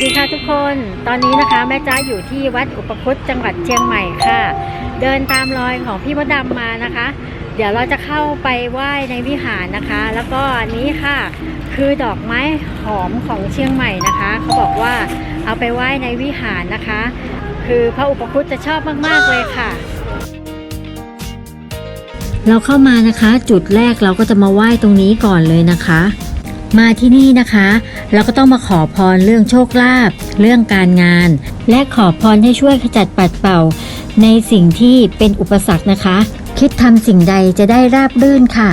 ดีค่ะทุกคน ตอนนี้นะคะแม่จ้าอยู่ที่วัดอุปคุตจังหวัดเชียงใหม่ค่ะ เดินตามรอยของพี่มดดำมานะคะ เดี๋ยวเราจะเข้าไปไหว้ในวิหารนะคะ แล้วก็อันนี้ค่ะ คือดอกไม้หอมของเชียงใหม่นะคะ เขาบอกว่าเอาไปไหว้ในวิหารนะคะ คือพระอุปคุตจะชอบมาก ๆ เลยค่ะเราเข้ามานะคะ จุดแรกเราก็จะมาไหว้ตรงนี้ก่อนเลยนะคะ มาที่นี่นะคะ เราก็ต้องมาขอพรเรื่องโชคลาภเรื่องการงาน และขอพรให้ช่วยขจัดปัดเป่า ในสิ่งที่เป็นอุปสรรคนะคะ คิดทำสิ่งใดจะได้ราบรื่นค่ะ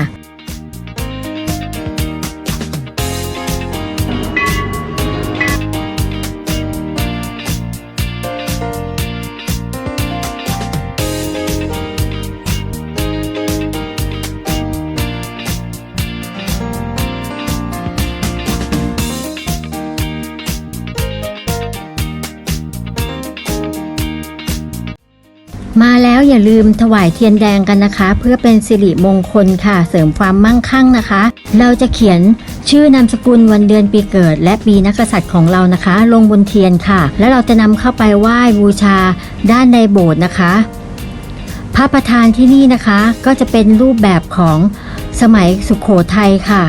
มาแล้วอย่าลืมถวายเทียนแดงกันนะคะ เพื่อเป็นสิริมงคลค่ะ เสริมความมั่งคั่งนะคะ เราจะเขียนชื่อนามสกุลวันเดือนปีเกิด และปีนักษัตริย์ของเรานะคะ ลงบนเทียนค่ะ แล้วเราจะนำเข้าไปไหว้บูชาด้านในโบสถ์นะคะ พระประธานที่นี่นะคะ ก็จะเป็นรูปแบบของสมัยสุขโขทัยค่ะ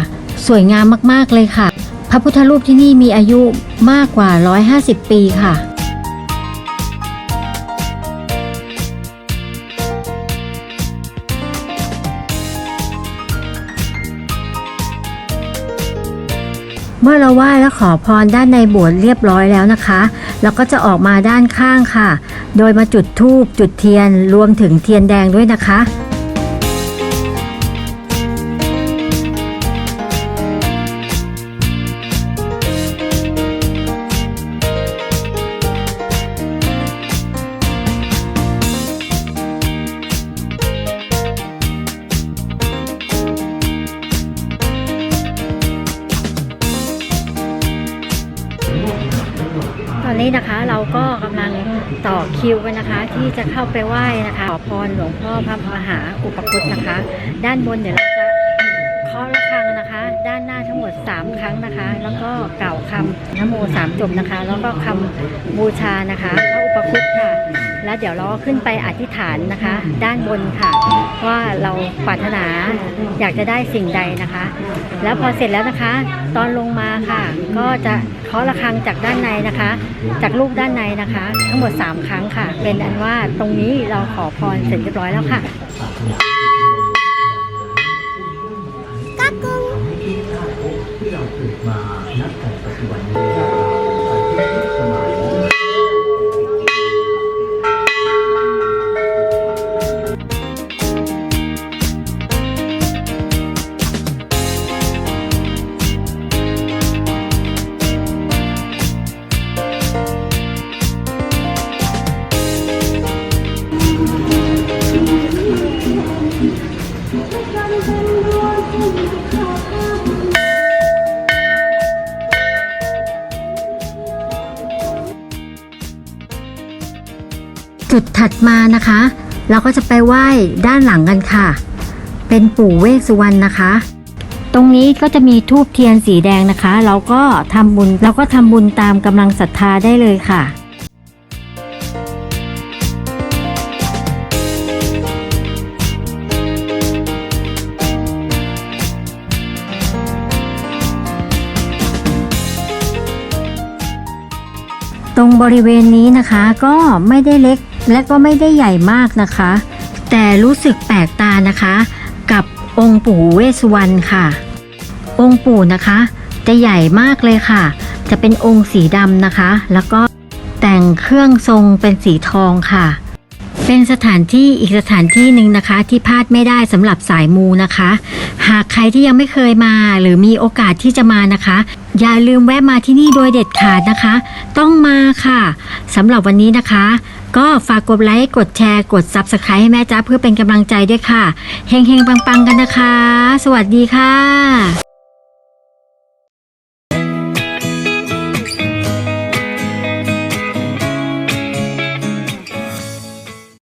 สวยงามมากๆเลยค่ะ พระพุทธรูปที่นี่มีอายุมากกว่า 150 ปีค่ะ เมื่อเราไหว้และขอพรด้านในโบสถ์เรียบร้อยแล้วนะคะ เราก็จะออกมาด้านข้างค่ะ โดยมาจุดธูปจุดเทียนรวมถึงเทียนแดงด้วยนะคะ นนี้นะคะเราก็กำลังต่อคิวกันนะคะ ที่จะเข้าไปไหว้นะคะขอพรหลวงพ่อพระมหาอุปคุตนะคะ ด้านบนเดี๋ยวเราจะเคาะระฆังนะคะ ด้านหน้าทั้งหมด 3 ครั้งนะคะ แล้วก็กล่าวคำนโมสามจบนะคะ แล้วก็คำบูชานะคะ พระอุปคุตค่ะ แล้วเดี๋ยวเราก็ขึ้นไปอธิษฐานนะคะ ด้านบนค่ะ ว่าเราปรารถนาอยากจะได้สิ่งใดนะคะ แล้วพอเสร็จแล้วนะคะ ตอนลงมาค่ะ ก็จะเคาะระฆังจากด้านในนะคะ จากลูกด้านในนะคะ ทั้งหมด 3 ครั้งค่ะ เป็นอันว่าตรงนี้เราขอพรเสร็จเรียบร้อยแล้วค่ะจุ ดถัดมานะคะ เราก็จะไปไหว้ด้านหลังกันค่ะ เป็นปู่เวสสุวรรณนะคะ ตรงนี้ก็จะมีทูบเทียนสีแดงนะคะ เราก็ทำบุญเราก็ทำบุญตามกำลังศรัทธาได้เลยค่ะ ตรงบริเวณนี้นะคะก็ไม่ได้เล็กและก็ไม่ได้ใหญ่มากนะคะ แต่รู้สึกแปลกตานะคะ กับองค์ปู่เวสวรรณค่ะ องค์ปู่นะคะ จะใหญ่มากเลยค่ะ จะเป็นองค์สีดำนะคะ แล้วก็แต่งเครื่องทรงเป็นสีทองค่ะ เป็นสถานที่อีกสถานที่หนึ่งนะคะ ที่พลาดไม่ได้สำหรับสายมูนะคะ หากใครที่ยังไม่เคยมา หรือมีโอกาสที่จะมานะคะ อย่าลืมแวะมาที่นี่โดยเด็ดขาดนะคะ ต้องมาค่ะสำหรับวันนี้นะคะ ก็ฝากกดไลค์กดแชร์กด Subscribe ให้แม่จ้าเพื่อเป็นกำลังใจด้วยค่ะเฮงๆปังๆกันนะคะ สวัสดีค่ะ